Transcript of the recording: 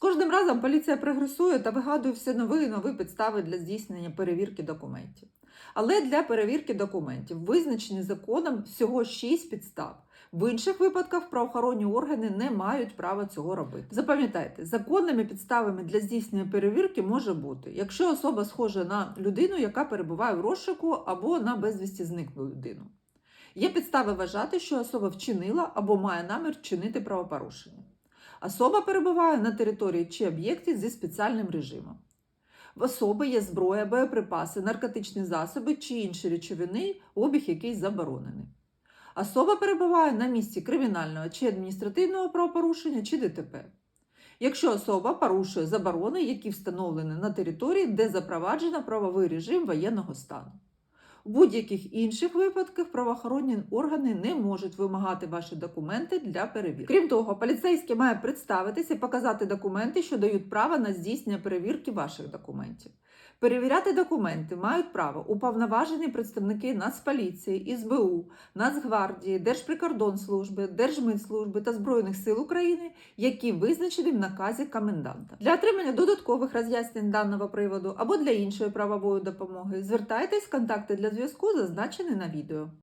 кожним разом поліція прогресує та вигадує все нові і нові підстави для здійснення перевірки документів. Але для перевірки документів визначені законом всього 6 підстав. В інших випадках правоохоронні органи не мають права цього робити. Запам'ятайте, законними підставами для здійснення перевірки може бути, якщо особа схожа на людину, яка перебуває в розшуку або на безвісті зниклу людину. Є підстави вважати, що особа вчинила або має намір вчинити правопорушення. Особа перебуває на території чи об'єкті зі спеціальним режимом. В особи є зброя, боєприпаси, наркотичні засоби чи інші речовини, обіг який заборонений. Особа перебуває на місці кримінального чи адміністративного правопорушення чи ДТП. Якщо особа порушує заборони, які встановлені на території, де запроваджено правовий режим воєнного стану. У будь-яких інших випадках правоохоронні органи не можуть вимагати ваші документи для перевірки. Крім того, поліцейський має представитися показати документи, що дають право на здійснення перевірки ваших документів. Перевіряти документи мають право уповноважені представники Нацполіції, СБУ, Нацгвардії, Держприкордонслужби, Держмитслужби та Збройних сил України, які визначені в наказі коменданта. Для отримання додаткових роз'яснень даного приводу або для іншої правової допомоги звертайтесь в контакти для зв'язку, зазначені на відео.